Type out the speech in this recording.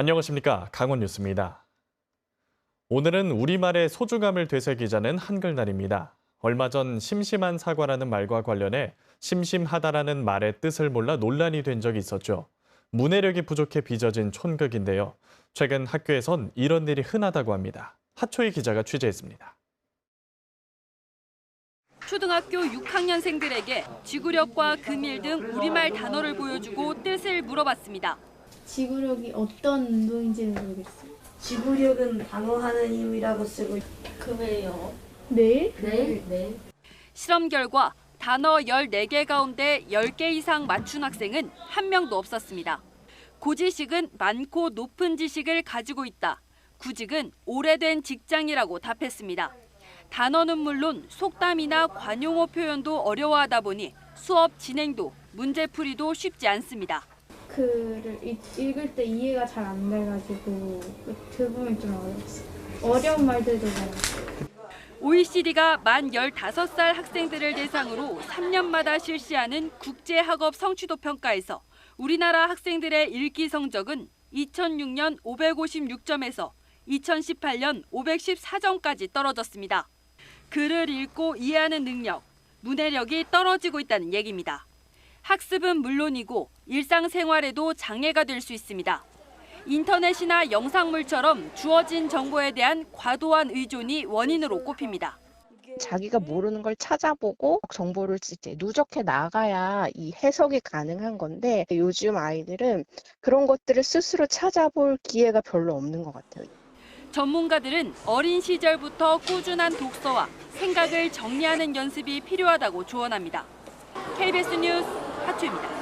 안녕하십니까. 강원 뉴스입니다. 오늘은 우리말의 소중함을 되새기자는 한글날입니다. 얼마 전 심심한 사과라는 말과 관련해 심심하다라는 말의 뜻을 몰라 논란이 된 적이 있었죠. 문해력이 부족해 빚어진 촌극인데요. 최근 학교에선 이런 일이 흔하다고 합니다. 하초희 기자가 취재했습니다. 초등학교 6학년생들에게 지구력과 금일 등 우리말 단어를 보여주고 뜻을 물어봤습니다. 지구력이 어떤 운동인지는 모르겠어요. 지구력은 방어하는 힘이라고 쓰고 금요일요. 내일? 내일? 내일. 실험 결과 단어 14개 가운데 10개 이상 맞춘 학생은 한 명도 없었습니다. 고지식은 많고 높은 지식을 가지고 있다. 구직은 오래된 직장이라고 답했습니다. 단어는 물론 속담이나 관용어 표현도 어려워하다 보니 수업 진행도 문제풀이도 쉽지 않습니다. 글을 읽- 읽을 때 이해가 잘 안 돼가지고 그 부분이 좀 어려웠어요. 어려운 말들도 많았어요. OECD가 만 15살 학생들을 대상으로 3년마다 실시하는 국제학업 성취도 평가에서 우리나라 학생들의 읽기 성적은 2006년 556점에서 2018년 514점까지 떨어졌습니다. 글을 읽고 이해하는 능력, 문해력이 떨어지고 있다는 얘기입니다. 학습은 물론이고 일상생활에도 장애가 될 수 있습니다. 인터넷이나 영상물처럼 주어진 정보에 대한 과도한 의존이 원인으로 꼽힙니다. 자기가 모르는 걸 찾아보고 정보를 이제 누적해 나가야 이 해석이 가능한 건데 요즘 아이들은 그런 것들을 스스로 찾아볼 기회가 별로 없는 것 같아요. 전문가들은 어린 시절부터 꾸준한 독서와 생각을 정리하는 연습이 필요하다고 조언합니다. KBS 뉴스 하추입니다.